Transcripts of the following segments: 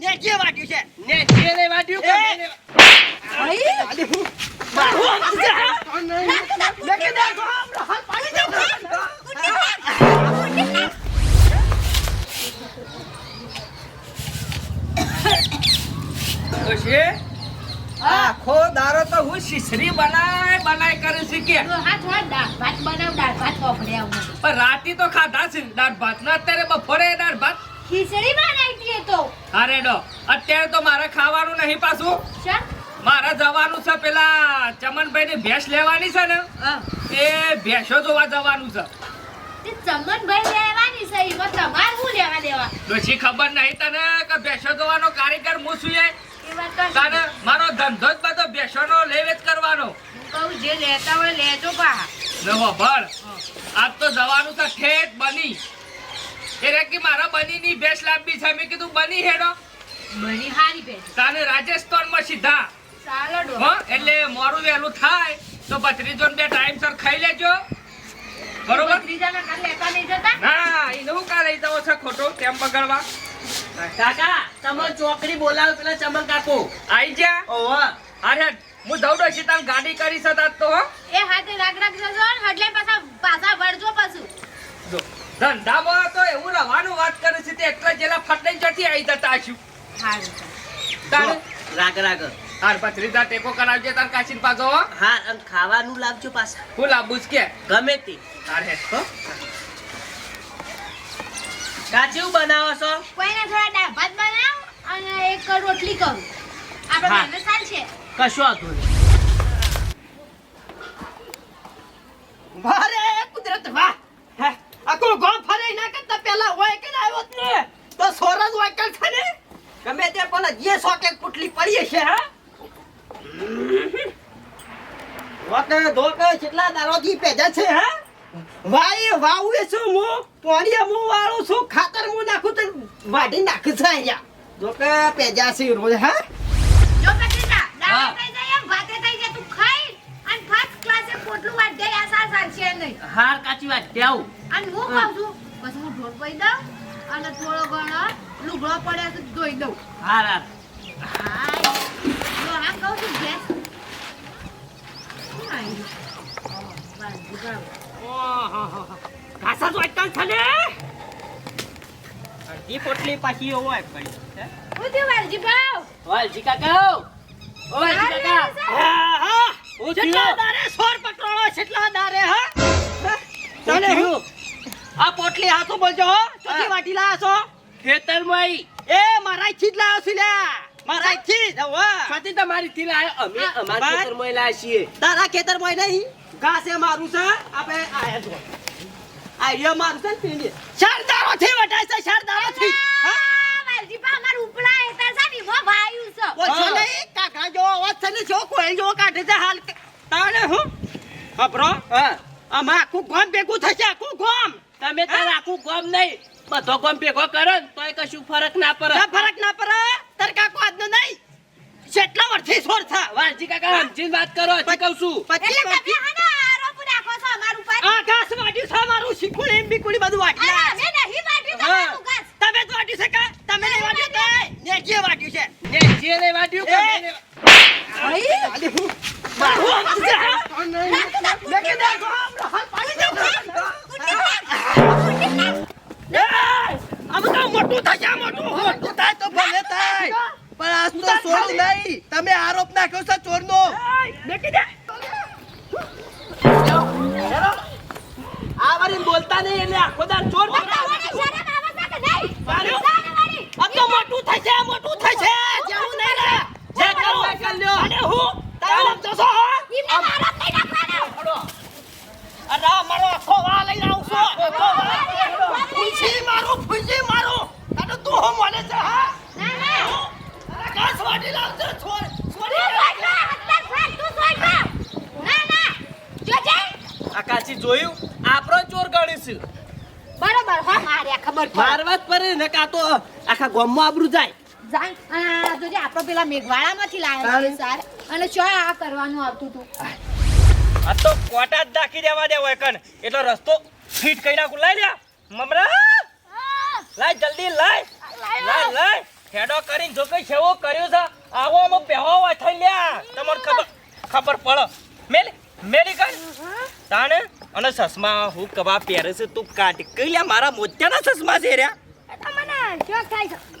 ને જે વાટ્યું છે? ને જે વાટ્યું કે હું? લેકે દે, હાલ પાડી આખો દારો તો હું શીશરી બનાય બનાય કરું છું કે હાથ વાળ દાળ ભાત બનાવ દાળ ભાત વાપરે અમને પણ રાતી તો ખાધા છે. દાળ ભાત ના અત્યારે બપોરે દાળ ભાત. ખીચડી બનાવી તો. અરે ડો અત્યારે તો મારે ખાવાનું નહીં પાછું. મારે જવાનું છે પેલા ચમનભાઈ ની ભેંસ લેવાની છે ને એ ભેંસો જોવા જવાનું છે. ચમનભાઈ લેવાની છે એમાં તમારે શું લેવા દેવા? ડોશી ખબર નહીં તને કે ભેંસો જોવાનો કારીગર હું છું એ? તને મારો ધંધો જ બધો ભેંસોનો લેવે જ કરવાનો. હું કહું જે લેતા હોય લેજો પા નવો ભળ આજ તો જવાનું છે ઠેઠ બની. એ રે કે મારા બનીની ભેંસ લાંબી છે. મેં કીધું બની હેડો. બની હારી બેન તાને રાજસ્થાનમાં સીધા. ચાલો હો એટલે મારું વહેલું થાય તો ભત્રીજોને બે ટાઈમસર ખાઈ લેજો. બરોબર? ત્રીજાના કાલ લેતા નહીં જતા? ના એને હું કા લઈ જવો છે ખોટો કેમ બગાડવા. કાકા તમે ચોકડી બોલાવો પેલા ચમક કાકો આઈ જા ઓહો. અરે હું દઉં ડોશી તમે ગાડી કરી શકતા તો એ હાથે રાગ રાગ જજો ને હડલે પાછા પાછા વળજો પાછું. જો. ધંધામાં તો એવું રવાનું વાત કરે છે તે એટલા જેલા ફટને જતી આવી જતા છું તારે? રાગ રાગ. હાર પથરીદા ટેકો કરાવજે તાર કાચીન પાછો હા. અને ખાવાનું લાવજો પાછા. હું લાવું જ કે. ગમે તે. તારે હો. કાચું બનાવો છો? કોઈને થોડા દાળ ભાત બનાવ અને એક રોટલી કરું. આપણે હા. સાલ છે. કશો નહીં. વારે કુદરત વાહ. ગામ ફરે ના કરતા પેલા હોય કે આવ્યો ને. તો સોરજ વાયકલ છે ને ગમે તે પેલા જે સોકે પુટલી પડી છે હા. વકે ધોકે કેટલા દારોથી પેજા છે હા. વાય વાવું છું મુ હું મુ હું વાળું છું ખાતર હું નાખું તો વાઢી નાખું છે અહીંયા. જોકે પેજા છે રોજ હા. જો પત્રિકા દાળ હા. થઈ જાય એમ ભાતે થઈ જાય તું ખાઈ અને ફર્સ્ટ ક્લાસે પોટલું વાટ દે આ સાર સાર છે નહીં હાર કાચી વાત દેવું અને હું કહું છું? પછી હું ઢોળ પડી દઉં અને થોડો ઘણો લુગડો પડે તો ધોઈ દઉં. હાર હાર. હાય. આમ કહું છું ગેસ. ઘાસા તો અટકાલ છે અડધી પોટલી પાછી હોય પડી હે? હું થયું વાલજી ભાવ? વાલજી કાકા ઓ કાકા. છે. હા હા. હું કેટલા દારે સોર પકડો કેટલા દારે હા. તને? હું? આ પોટલી હાથો બોલજો હો. ચોથી હા. વાટી લાયા છો. ખેતરમાં ઈ એ મારા થી જ લાયો છું લ્યા મારા થી જ તમારી થી લાયો અમે હા, અમારા બાર. ખેતરમાં લાયા છીએ. તારા ખેતરમાં નહીં. ઘાસ એ મારું છે. આપણે આયા જો. આઈડિયા મારું છે પીંડી. શારદારો થી વટાય છે શારદારો થી હા ઉપલા હેઠળ છે ને, એમાં ભાયું છે. ઓછો નહીં. કાકા જો અવાજ છે ને જો કોઈ જો કાઢે છે હાલ તાણે હું? ખબરો હા. આમાં આખું ગોમ ભેગું થશે આખું ગોમ. તમે તાર આખું ગોમ નહીં બધો ગોમ ભેગો કરો ને તોય કશું ફરક ના પડે. ના ફરક ના પડે તાર કાકો આજનો નહીં. કેટલા વર્ષથી છોડ થા. વાલજી કાકા સમજીને વાત કરો હજી કહું છું. એટલે તમે હે ને આરોપ રાખો છો અમારું ઉપર. આ ઘાસ વાટ્યું છે મારું શીખું એમ બીકુડી બધું અરે, વાટ્યું અમે નહીં વાટ્યું. તમારું ઘાસ. તમે તો વાટ્યું છે કા? તમે નહીં વાટ્યું? તો ને જે વાટ્યું છે. ને જે લે વાટ્યું? કે. મેં લે- મોટું આ મોટું થાય તો ભલે થાય પણ આજ તો સોનું નહીં તમે આરોપ નાખ્યો છે. લેકે આ વારી બોલતા નહીં એટલે આખો ચોર મોટું થશે મોટું થશે જેવું નહીં રે જે કરો, એ અને હું જશો હા ઈમને આરોપ નહીં નાખવાનો. અરે આ મારો આખો વા લઈને આવું છું ફૂસી મારું ફૂસી મારું તને તું હું મને છે હા ના, ના. અરે લાવજે છોડ. જોજે. આકાશી જોયું આપણો ચોર ગણીશું બરોબર હો માર્યા ખબર પડે. મારવા જ પડે ને કાં તો આખા ગામમાં આબરું જાય જાય. આ જોજે આપણો પેલા મેઘવાળામાંથી લાયેલો સાર. અને ચો આ કરવાનું આવતું હતું આ તો કોટા જ દાખી દેવા દે હોય કન એટલો રસ્તો ફીટ કરી નાખું. લાઈ લ્યા. મમરા. લાય જલ્દી લાય. લાય. લાય હેડો કરીને જો કઈ છેવો કર્યું છે આવો આમાં બેહો હોય થઈ લ્યા. તમને ખબર ખબર પડે. મેલી મેલી કર તાણે અને ચશ્મા હું કબા પહેરે છે તું કાઢ. કઈ લ્યા મારા મોત્યાના ચશ્મા છે બોલા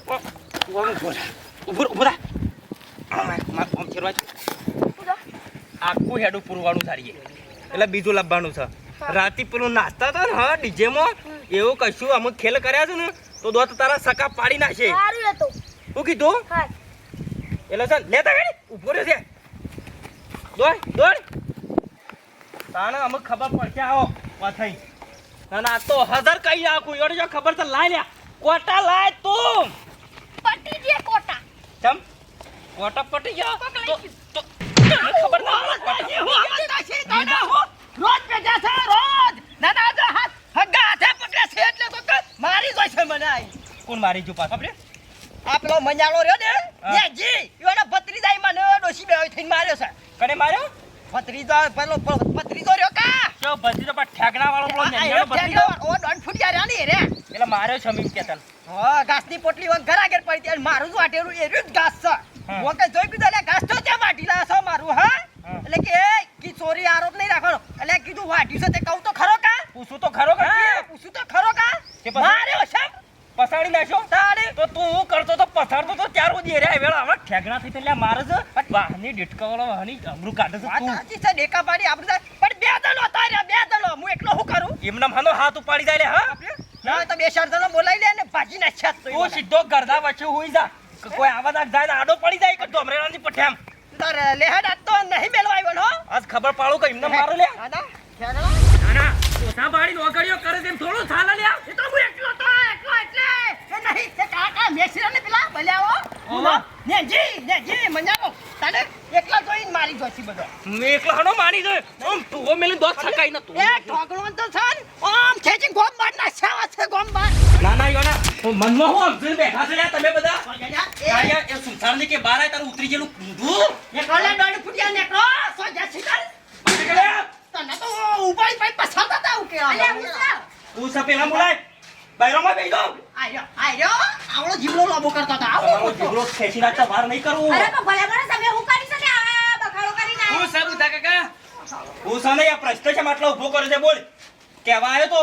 ઉભું ઉભું રહે. આમ આમ, આમ, આમ ફેરવા. આખું હેડું પૂરવાનું થાળીએ એટલે બીજું લાવવાનું છે. રાતે પેલું નાસ્તા હતા ને હા ડીજેમાં એવું કશું અમુક ખેલ કર્યા છે ને તો દોત તારા સકા પાડી નાખે શું કીધું? એટલે ને, લેતા ગાડી ઊભો રહ્યો છે દોડ દોડ. તાને અમુક ખબર પડશે આવો પાછઈ ના ના તો હજાર કઈ આખું એવડે જો ખબર તો લાય લ્યા. કોટા લાય તું? ચમ કોટા. પટી ગયો? તો તો તને ખબર ના પડે રોજ ભેગા છે રોજ. દાદા જો હાથ હગા હાથે પકડે છે એટલે તો મારી જોઈ છે મને આઈ. કોણ મારી જો પાછો આપણે આ પેલો મંજાળો રહ્યો ને? એ જી એનો ભત્રીજાઈ મને ડોસી બે થઈને માર્યો છે. કને માર્યો? ભત્રીજો પેલો પ- ભત્રીજો રહ્યો કા? જો ભત્રીજો પર ઠેકડા વાળો પેલો એનો ભત્રીજો? ઓ દોઢ ફૂટિયા રહ્યા ને રે. એટલે માર્યો છે મીમ કેતન હા ઘાસની પોટલી વગ ઘર આગળ પડી અને મારું જ વાટેલું એ જ ઘાસ છે. હા. કઈ જોઈ કીધું એટલે ઘાસ તો ત્યાં વાટી લાવ્યો મારું હા. એટલે કે એ કી ચોરી આરોપ નહીં રાખવાનો. એટલે કીધું વાટ્યું છે તે કહું તો ખરો કા? પૂછું તો ખરો કા પૂછું તો ખરો કા? માર્યો છે પસાડી નાખ્યો તારે તો તું હું કરતો તો પથારતો તો ત્યાર સુધી રે વેળા હવે ઠેગણા થઈ પેલા મારે છે વાહની ડીટકાવાળો વાહની અમરું કાઢે છે તું. સાચી છે ડેકા પાડી આપણે પણ બે દલો તારે બે દલો હું એકલો શું કરું? એમના માનો હાથ ઉપાડી જાય લે હા? ના તો બે દલો બોલાવી લે ને ભાજી નાખ્યા તો તું સીધો ગરદા વચ્ચે હોઈ જા. કોઈ આવા દાખ જાય ને આડો પડી જાય કે ડોમરેલાની પઠ્યામ તારે લેહેડ આજ તો નહીં મેળવા આવ્યો હો. આજ ખબર પાડો કે એમને મારો લે. દાદા ખેરવા નાના પોતા પાડી નોકરીઓ કરે તેમ થોડું થાલા લે. એ તો હું એકલો તો એકલો એટલે. એ નહીં તે કાકા મેસરા ને પેલા બલ્યાઓ ને જી ને જી મંજારો તને એકલા જોઈને મારી બધો. એકલો ઓમ તું મેલી દોત છકાઈ ન તું એ ઠોકણો તો છે ને, ખેંચી ગોમ બાર ના છાવા છે ગોમ બાર ના ના યોના હું મનમાં હું અમજણ બેઠા છે લ્યા તમે બધા? એ. આયા એ કે બાર આય તારું ઉતરી ગયેલું કૂંધું? એકલો લે દોડ ફૂટિયા નીકળો. સો જાસી કર પછી કે લે, તને તો ઉપાડી પાઈ પછાડતા તા ઉકે અલ્યા ઉસા. તું સપેલા મુલાય. બાયરોમાં બેહી જાઓ આયો આયો આવળો જીવલો લાંબો કરતા તા તમારો આવો જીગરો ખેંચી નાખતા બહાર નહીં કરવું અરે તો ભલે ભલે તમે હું કરી શકે આ બખાડો કરીને હું સાબુ કાકા. હું સાને આ પ્રશ્ન છે માટલો ઊભો કરે છે બોલ. કેવા આવ્યો તો.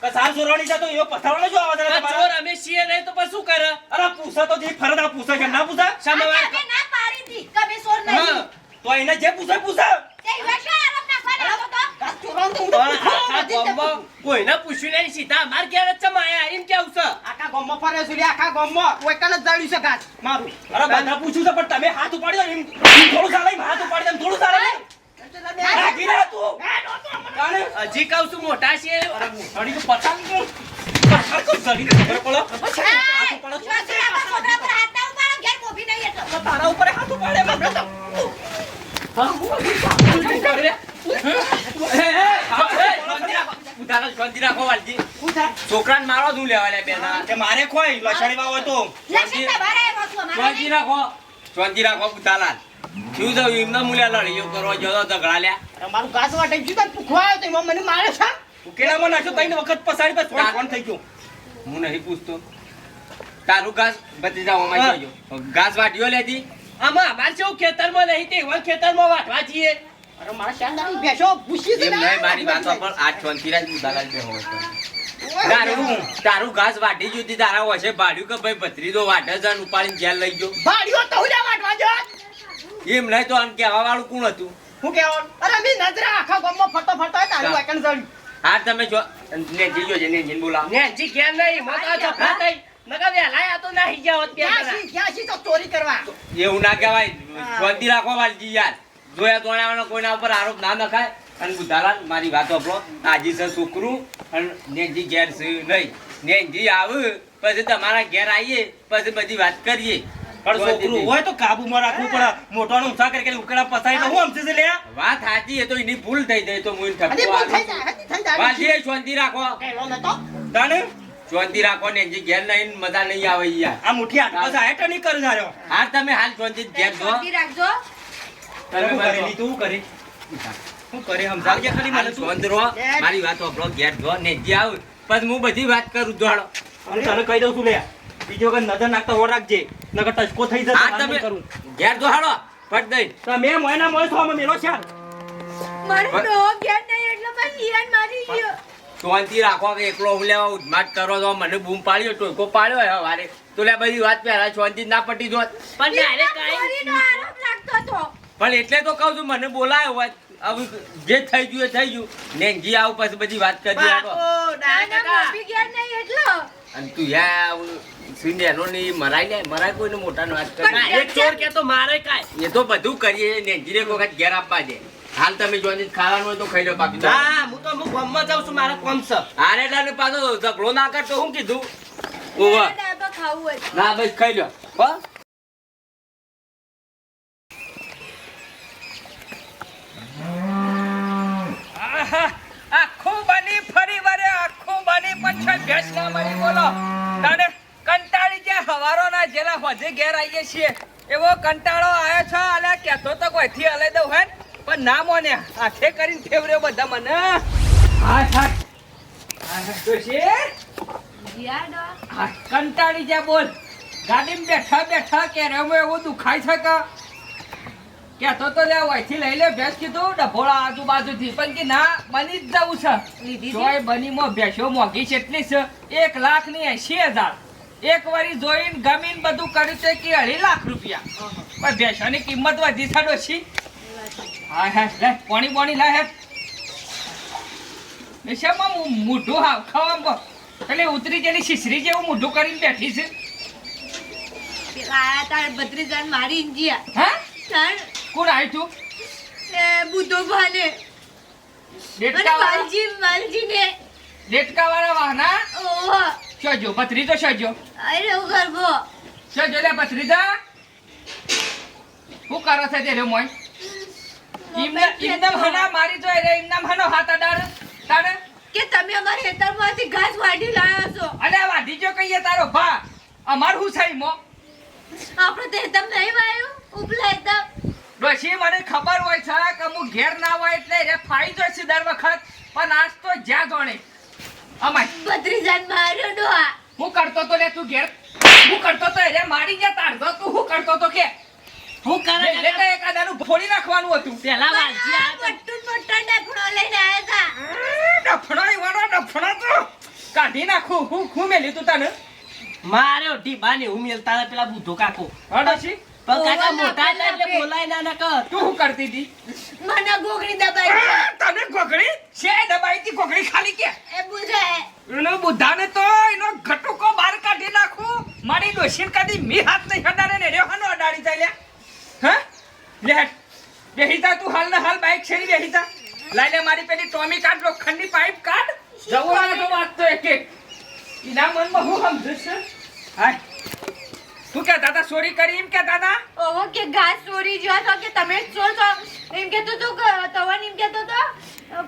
કે સાર છે તો એવો પથારવાનો જો આવાજ આવે તમારા? ચોર અમે છીએ નહીં તો પછી શું કરે? અરે પૂછા તો જે ફરજ આ પૂછે કે ના પૂછા? સામે ના પાડી હતી કે સોર નહીં? તો એને જે પૂછે પૂછે. તે યુવા આરોપ ના હતો તો? તો પણ તો આખા કોઈ ના કોઈને પૂછ્યું નહીં સીધા માર કે જ માયા એમ કેવું છે? આખા ગામમાં ફરે છે લે, આખા ગામમાં. કોઈ કને જ જાળ્યું છે ઘાસ મારું. અરે બધા પૂછ્યું છે પણ તમે હાથ ઉપાડ્યો એમ એમ થોડું ચાલે હાથ ઉપાડી દો એમ થોડું ચાલે. રાખી રે તું હજી કહું છું મોટા છીએ. અરે તો પતાંગ તો પતાંગ તો ખબર પડે. એ, હાથ ઉપાડો. યુવા છોકરા છોકરા પર હાથ ના ઉપાડો, ઘેર મોભી નહીં એટલે. તો તારા ઉપર હાથ ઉપાડે એમ તો છોકરાને મારો શું લેવા લે બેના. કે મારે કોઈ લસણી વાવ તો. શાંતિ રાખો. શાંતિ રાખો પુતાલાલ શું થયું એમના મૂલ્યા લડીઓ કરવા જતો ઝઘડા લ્યા. મારું ઘાસ વાટે ગયું ભૂખવા આવ્યો તો એમાં મને મારે છે? ઉકેલામાં નાખ્યો ત્રણ વખત પસાડી પર ફોન ફોન થઈ ગયો. હું નહીં પૂછતો. તારું ઘાસ ભત્રીજા જોજો. ઘાસ વાટ્યો લેતી આમાં અમાર કેવું ખેતરમાં નહીં તે એવા ખેતરમાં વાટવા જઈએ. અરે મારા શાનદારની ભેંસો ભૂસી છે એમ નહીં મારી વાતો પર આજ શાંતિરાજ પુતાલાલ બે તારું તારું ઘાસ વાટી જુદી તારા વચ્ચે ભાડ્યું કે ભાઈ ભત્રીજો વાટે છે ઉપાડીને જેલ લઈ ગયો? ભાડ્યો તો હું વાટવા જો એમ નહીં તો આમ કહેવા વાળું કોણ હતું? હું કહેવાનું અરે મી નજરે આખા ગામમાં ફરતો ફરતો હોય તારું વાકણ જળ્યું હા તમે જો ને જીજો જે ને જીન બોલા ને જી કે નહીં મોટા તો થઈ. નકા વેલા આ તો નાહી ગયા હોત જણા. ક્યાંથી ક્યાંથી તો ચોરી કરવા. એવું ના કહેવાય. શાંતિ રાખો વાલજી યાર. જોયા તોણાવાનો કોઈના ઉપર આરોપ ના નખાય. અને બુધાલાલ મારી વાત આપણો આજી છે છોકરું અને જી ઘેર છે નહીં. જી આવું પછી તમારા ઘેર આવીએ પછી બધી વાત કરીએ. પણ છોકરું હોય તો કાબુમાં રાખવું પડે. મોટાનો ઉછા કરી કરી ઉકેડા પસાઈ તો હું સમજે છે લ્યા? વાત સાચી એ તો એની ભૂલ થઈ જાય તો હું એને હજી ઠપકો થઈ જાય હજી થઈ જાય. શાંતિ રાખો. તાને શાંતિ રાખો નેનજી ઘેર નહીં મજા નહીં આવે યાર. આ મુઠ્ઠી આટલો આયા તો નહીં કરી જાર્યો હા તમે હાલ શાંતિ ઘેર જો રાખજો. તમે મારી કરી? લીધું શું કરી? શું કરી? સમજાવજે ખરી મને તું. શાંત રહો મારી વાત આપણો ઘેર જો નેનજી આવ. પછી હું બધી વાત કરું જોડો હું તને કહી દઉં છું લે. બીજી વખત નજર નાખતા ઓર રાખજે. નકર ટચકો થઈ જશે આ તમે કરું. ઘેર જો હાલો ફટ દઈ તમે મોયના મોય છો અમે મેલો છે મારે ડો ઘેર નહીં એટલે મેં નિરાન મારી ગયો. શાંતિ રાખો કે એકલો હું લેવા ઉદમાટ કરો તો મને બૂમ પાડ્યો ટોકો પાડ્યો હે વારે તો લે બધી વાત પહેલા શાંતિ ના પટી જોત. પણ આઈ- આરોપ લાગતો પણ એટલે તો કહું છું મને બોલાયો હોત હવે જે થઈ ગયું એ થઈ ગયું. નેનજી આવું પછી બધી વાત કરજે. ના ના મોભી ગયા નહીં એટલો. અને તું યા સિંધેનો ની મરાય ને મરાય કોઈને મોટા વાત કરે. એક ચોર કે તો મારે કાંઈ. એ તો બધું કરીએ. વખત ઘેર આપવા દે. હાલ તમે જોઈને ખાવાનું હોય તો ખાઈ લો બાકી હા ના હું તો હું ગામમાં જાઉં છું મારા કોમ ડાને પાછો ઝઘડો ના કરતો હું કીધું? ઓવા. ડાબા ખાવું હોય ના બસ ખાઈ લો. હો આહા, આખું બની ફરી વરે આખું બની પછી ભેંસ ના મળી બોલો તારે કંટાળી ગયા જેલા હોજે ઘેર આવીએ છીએ એવો કંટાળો આવ્યો છે. અલે કેતો તો કોઈથી અલે દઉં હે પણ ના મોને હાથે કરીને ફેવર્યો બધા મને. હા હા. જ્યાં ડો હા, કંટાળી જા બોલ. ગાડીમાં બેઠા બેઠા કેરેમાં એવું દુખાય છે કે? કેતો તો લે વયથી લઈ લે ભેંસ કીધું ડભોળા આજુબાજુથી. પણ કે ના બની જ જવું છે. જોય બનીમાં ભેંસો મોંઘી છે એટલી છે એક લાખની એસી હજાર. એક વારી જોઈને ગમીને બધું કર્યું છે કે અઢી લાખ રૂપિયા. પણ ભેંસોની કિંમત વધી છે. ડોશી હા હે લે પાણી પાણી લે હે. નિશામાં મૂઢું હાવ ખાવા એટલે ઉતરી જેની શીશરી જેવું મૂઢું કરીને બેઠી છે. પેલા તાર બત્રીસ મારી ઇન્જિયા હા? તાર કોણ આવ્યું તું? એ બુધો ભાને. ડેટકા વાળા. વાલજી વાલજી ને ડેટકા વાળા વાહના? ઓહો. શોજો તો શોજો. અરે હું ગરબો શોજો લે ભત્રીજા હું કરો છે તે મોય? ઇમના ઇમના હના મારી જોઈ રે ઇમના હનો હાથ અડાર તારે કે તમે અમારા ખેતરમાંથી ઘાસ વાઢી લાવ્યા છો? અલે વાઢી જો કહીએ તારો ભા અમાર હું છે મો? આપણે તે એકદમ નહીં વાયું. ઉપલા એકદમ. ડોશી મને ખબર હોય છે કે હું ઘેર ના હોય એટલે રે ફાઈ છે દર વખત. પણ આજ તો જ્યાં જોણે અમાય બત્રીસ માર્યો ડોહા હું કરતો તો લે તું ઘેર. હું કરતો તો એટલે મારી જા તારતો તું હું કરતો તો કે. હું કરે એટલે તો એકાદાનું ફોડી નાખવાનું હતું. પેલા વાજી આ પટ્ટુ પટ્ટા ડફણો લઈને આવ્યા હતા ડફણો ઈ વાળો ડફણો તો. કાઢી નાખું. હું હું લીધું તું તને? મારે ઓઢી બાને હું મેલતા પેલા બુધો કાકો. હડોશી પણ કાકા મોટા હતા એટલે બોલાય ના ના તું શું કરતી હતી? મને ગોગડી દબાઈ તને ગોગળી? છે દબાઈ હતી? ગોગળી ખાલી કે? એ બુધાય. એનો બુધાને તો એનો ઘટુકો બહાર કાઢી નાખું. મારી ડોશીન કદી મી હાથ નહીં અડાડે ને રેવાનો અડાડી જાય લે હે? લે હેડ. તું હાલ ને હાલ બાઈક છેડી બેહી જા. લાઈ લે મારી પેલી ટોમી કાઢ લોખંડની પાઇપ કાઢ. જવું તો વાત તો એક એક. ઈના મનમાં હું સમજુ છે? હાય. તું કે દાદા ચોરી કરી એમ કે દાદા? ઓહો કે ઘાસ ચોરી જો તો કે તમે ચોર છો એમ કે તો કે તવન એમ કે તો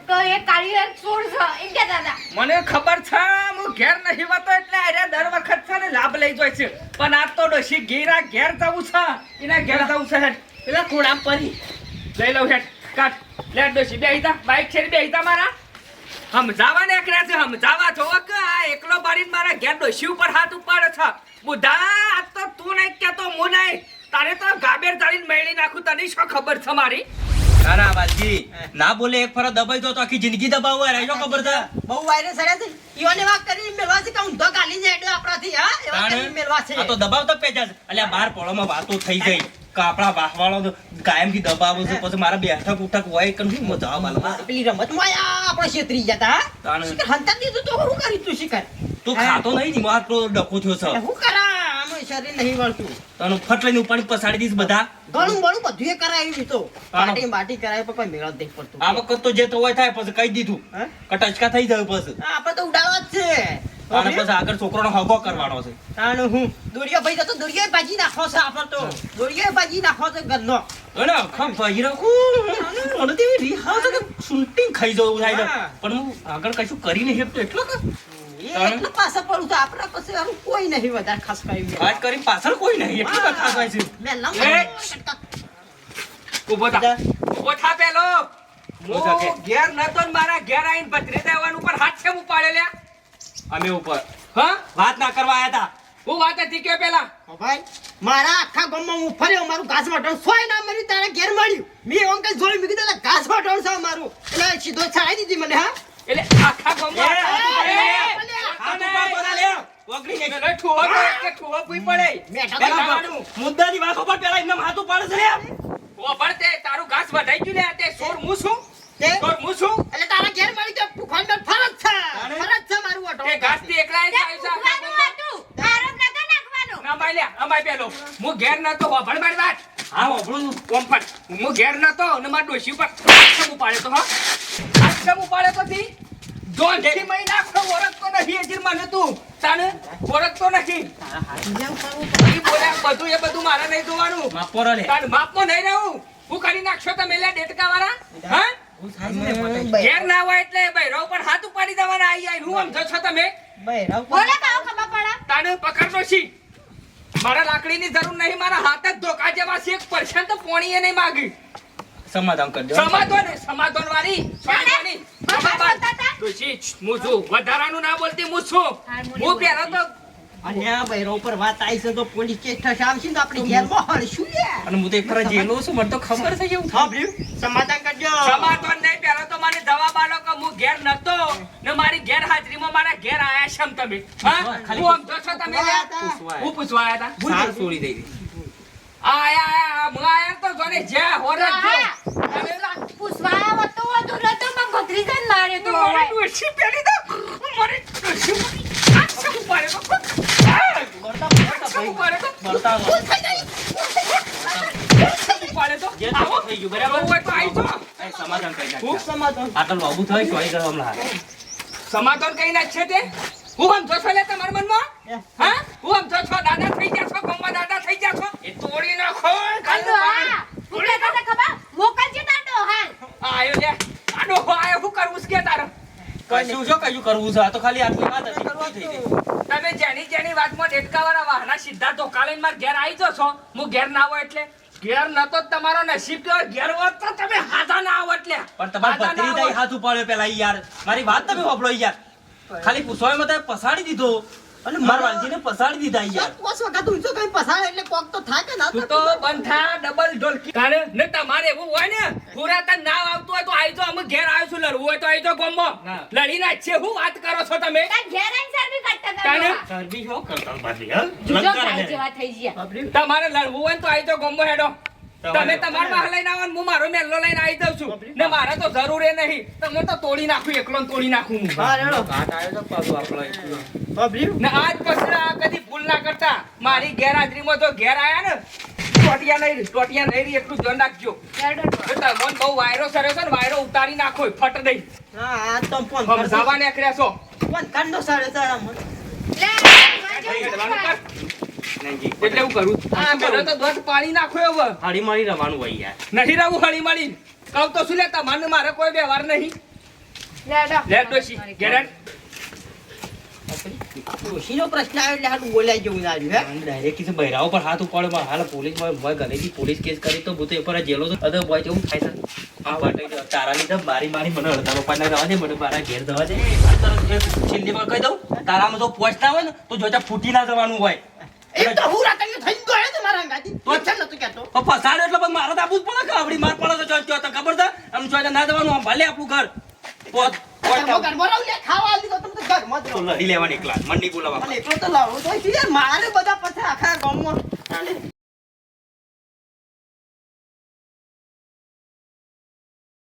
કે એ કાળી એક ચોર છો એમ કે દાદા. મને ખબર છે હું ઘેર નહીં હોતો એટલે અરે દર વખત છે ને લાભ લઈ જોય છે. પણ આ તો ડોશી ગીરા ઘેર જવું છે. એના ઘેર જવું છે હેડ. પેલા કોડા પરી લઈ લઉં હેડ. કાટ લે ડોશી બેહી જા બાઈક છે બેહી જા મારા. સમજાવા નીકળ્યા છે સમજાવા છો કે આ એકલો પાડીને મારા ઘેર ડોશી ઉપર હાથ ઉપાડે છે. બુધા તો તું નહીં કેતો હું નહીં. તારે તો ગાબેર તારી મેળી નાખું તને શું ખબર છે મારી? ના ના વાલજી ના બોલે એક ફરો દબાઈ દો તો આખી જિંદગી દબાવવા રહેજો ખબર છે? બહુ વાયરસ સડ્યા છે ઈઓને વાત કરી મેલવા છે કે ઊંધો ગાલી જાય આપણાથી હા? એવા કરી મેલવા છે. આ તો દબાવ તો પેજા છે. અલ્યા બાર પોળોમાં વાતો થઈ ગઈ. કે આપણા વાહવાળો કાયમથી દબાવો છે પછી મારા બેઠક ઉઠક હોય કે શું મજા આવે પેલી રમતમાં આપણે છેતરી જતા હા? હંતા દીધું તો હું કરી તું શિકાર તું ખાતો નહીં ને મારો ડખો થયો છે. હું કરા આમાં શરીર નહીં વળતું. તને ફટ ઉપાડી પસાડી દઈશ બધા. ઘણું બણું બધું એ કરાયું તો. પાટી બાટી કરાય પણ કોઈ મેળ જ પડતું. આ વખત તો જે તો હોય થાય પછી કહી દીધું. કટચકા થઈ જાય પછી. આપણે તો ઉડાડવા જ છે. અને પછી આગળ છોકરોનો હગો કરવાનો છે. તાણ હું? દોરિયો ભાઈ તો દોરિયો ભાજી નાખો છે આપણ તો. દોરિયો ભાજી નાખો છે ઘરનો. અને આખા ભજીરો મને તો એવી રીહ છે કે શૂટિંગ ખાઈ જવું થાય. પણ હું આગળ કશું કરી નહીં શકતો એટલો કે એટલે પાછા પડું તો આપણા પાસે આનું કોઈ નહીં વધારે ખાસ કર્યું વાત કરી પાછળ કોઈ નહીં એટલું ખાસ હોય છે. મેં લમ ઊભો થા. ઊભો થા પેલો. ઘેર નતો ને મારા ઘેર આવીને ભત્રીજા એવાનું ઉપર હાથ કેમ ઉપાડે લ્યા? અમે ઉપર હા વાત ના કરવા આવ્યા હતા હું વાત હતી કે પેલા ઓ ભાઈ મારા આખા ગામમાં હું ફર્યો મારું ઘાસ વાટણ સોય ના મળ્યું તારા ઘેર મળ્યું મેં એમ કઈ જોઈ મૂકી દીધા ઘાસ વાટણ છે મારું એટલે સીધો છાઈ દીધી મને હા એટલે આખા ગામમાં. હાથ લે. ને ઠુવો કે ઠુવો પડે. મેઠા મારું. મુદ્દાની વાત ઉપર પેલા એમને હાથ ઉપાડે છે તે તારું ઘાસ વઢાઈ ગયું ને તે સોર હું છું તે? હું છું? એટલે તારા ઘેર મળી તો ભૂખંડ ફરજ છે. ફરજ છે મારું તે વાટણ ઘાસથી એકલા જ તે છે. આરોપ નાખવાનો. ના માય અમાય પેલો. હું ઘેર નતો હોભળ મારી વાત. હા વાપરું છું. કોમ્ફર્ટ. હું ઘેર નતો અને મારા ડોશી ઉપર આશ્રમ ઉપાડ્યો તો હા. આશ્રમ ઉપાડ્યો તો તી. દોઢથી મહિના આખો ઓળખતો નથી મને તું. તાને ઓળખતો નથી. બોલ્યા બધું એ બધું મારે નહીં જોવાનું. માપો રે તાન માપમાં નહીં રહું. હું કરી નાખશો તમે લે ડેટકા વાળા હા? ઘેર ના હોય એટલે બૈરો પર હાથ ઉપાડી દેવાના આઈ આઈ. હું સમજો છો તમે? બોલો કાઓ ખબર પડે? તાને પકડતો છી. મારા લાકડીની જરૂર નહીં મારા હાથ જ ધોકા જેવા છે. એક તો પોણી નહીં માગી. સમાધાન કરજો સમાધાન સમાધાન. વાળી સમાધાની. બાબા બોલતા હતા? ડોશી, હું છું. વધારાનું ના બોલતી હું છું. હું પહેલો તો અને આ બૈરો ઉપર વાત આવી છે તો પોલીસ કેસ થશે તો આપણે ઘેરમાં હળશું યાર. અને હું તો એક ફરા જેલો છું મને તો ખબર છે એવું સાંભળ્યું સમાધાન કરજો. સમાધાન નહીં પહેલો તો મને જવાબ આલો કે હું ઘેર નતો ને મારી ઘેર હાજરીમાં મારા ઘેર આયા છો તમે. હા? ખાલી હું સમજો છો તમે હું પૂછવા આયા હતા સાર છોડી દઈ આયા આયા હું આયા તો જોને જ્યાં હોરત જો. પૂછવા- પૂછવા તો વધુ નતો, પણ ભત્રીજાને માર્યો તો. મારી ડોશી પેલી તો મારી ડોશી ઉપર આછું પાડે સમાધાન કઈ ના છે તે? હું આમ છો લે તમારા મનમાં? હા? હું આમ છો દાદા થઈ ગયા છો ગમવા દાદા થઈ ગયા છો? એ તોડી નાખો હા. શું કહેતા હતા ખબર? મોકલજે તાંડો હા આયો લે આડો આયો હું કરવું છે કે તારે કશું જો કયું કરવું છે? આ તો ખાલી આટલી વાત હતી. પૂરી થઈ ગઈ. તમે જેની જેની વાતમાં ડેટકાવાળા વાહના સીધા ધોકા લઈને મારા ઘેર આવી છો હું ઘેર ના આવો એટલે. ઘેર નતો તમારો નસીબ કહેવાય. ઘેર હોત તો તમે હાથા ના આવો એટલે. પણ તમારા ના હાથ ઉપાડ્યો પેલા યાર. મારી વાત તમે વાપરો યાર. ખાલી પૂછવામાં મતે પસાડી દીધો. અને મારા વાલજીને પસાડી દીધા યાર. પોસ વખત ઊંચો કઈ પસાર એટલે કોક તો થાય કે ના તું તો બંધા ડબલ ઢોલકી. તારે ને તમારે એવું હોય ને પૂરા તને ના આવતું હોય તો આવી તો અમે ઘેર આવ્યો છું લડવું હોય તો આવી તો ગમો. લડી ના છે હું વાત કરો છો તમે? ઘેર આવીને સર્વી કરતા કરતા બાજી, હા? તમારે લડવું હોય તો આવી તો ગમો હેડો. તમે તમારા માં લઈને આવો હું મારો મેલ્લો લઈને આવી દઉં છું ને મારે તો જરૂર એ નહીં તમે તો તોડી નાખું એકલો તોડી નાખું હું હા રેડો ઘાટ આવ્યો તો પાછું આપણો એકલો. ને આજ પછી આ કદી ભૂલ ના કરતા મારી ગેરહાજરીમાં જો ઘેર આયા ને ટોટિયા નહીં ટોટિયા નહીં રહી એટલું ધ્યાન રાખજો તમને બહુ વાયરો સર છે ને વાયરો ઉતારી નાખો ફટ નહીં હા આ તો પણ કર નીકળ્યા છો પણ કાંડો સાડે તારા લે, એટલે હું કરું આ મેરો તો દોટ પાણી નાખો હવે. હાડી મારી રવાનું હોય યાર. નહીં રવું હળી મારી કહું તો શું લે તમારે મારે કોઈ વ્યવહાર નહીં. લેડો. લે. ડોશી ગેરેટ ડોશીનો પ્રશ્ન આવ્યો એટલે હાલું બોલાઈ જેવું ના હે? ડાયરેક્ટ કીધું બૈરાઓ પર હાથ ઉપાડ્યો પણ હાલ પોલીસમાં ઘરેથી પોલીસ કેસ કરી તો હું તો એ પર જેલો તો અધર બોય જેવું થાય છે? આ વાટે જો તારા લીધે મારી મારી મને અડધા રૂપિયા ના દે મને મારા ઘેર દવા દે. તરત છેલ્લી વાર કહી દઉં તારામાં તો પહોંચતા હોય ને તો જોતા ફૂટી ના જવાનું હોય. એમ તો હું રાતને થઈ ગયો છે મારા અંગાથી તો છે નતું તો ફસાડે એટલે પછી મારે તો આપવું જ પડે કે આપડી માર પડે તો જો તને ખબર છે? આમ ના ભલે આપણું ઘર. પોત તો તો જ તો લડી લેવાની એકલા મંડી બોલાવા તો લાવો તો યાર મારે બધા પછી આખા ગામમાં.